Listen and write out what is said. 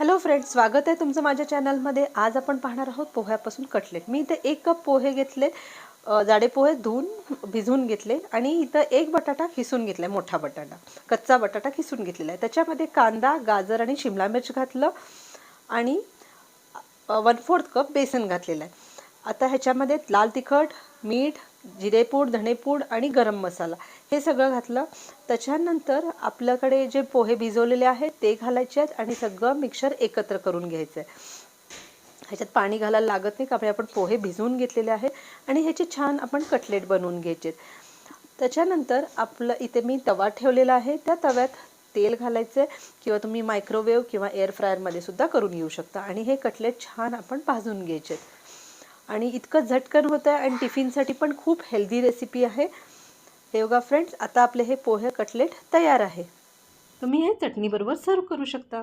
Hello friends स्वागत आहे तुमचं माझ्या चॅनलमध्ये आज आपण पाहणार आहोत पोह्यापासून कटलेट मी इथे एक कप पोहे घेतले जाडे पोहे धुवून भिजवून घेतले आणि इथं एक बटाटा खिसून घेतला आहे मोठा बटाटा. कच्चा बटाटा खिसून घेतलेला आहे. त्याच्यामध्ये कांदा गाजर आणि शिमला मिर्च घातलं आणि वन फोर्थ कप बेसन घातलेलं आहे. आता ह्याच्यामध्ये लाल तिखट मीठ जिरेपूड धणेपूड आणि गरम मसाला हे सगळं घातलं. त्याच्यानंतर आपल्याकडे जे पोहे भिजवलेले आहेत ते घालायचे आहेत आणि सगळं मिक्सर एकत्र करून घ्यायचं आहे ह्याच्यात पाणी घालायला लागत नाही कारण आपण पोहे भिजवून घेतलेले आहेत आणि ह्याचे छान आपण कटलेट बनवून घ्यायचे त्याच्यानंतर आपलं इथे मी तवा ठेवलेला आहे. त्या तव्यात तेल घालायचं किंवा तुम्ही मायक्रोवेव्ह किंवा एअर फ्रायरमध्ये सुद्धा करून घेऊ शकता आणि हे कटलेट छान आपण भाजून घ्यायचे आणि इतकं झटकन होतं आहे आणि टिफिनसाठी पण खूप हेल्दी रेसिपी आहे. हे बघा फ्रेंड्स आता आपले हे पोहे कटलेट तयार आहे. तुम्ही हे चटणीबरोबर सर्व करू शकता.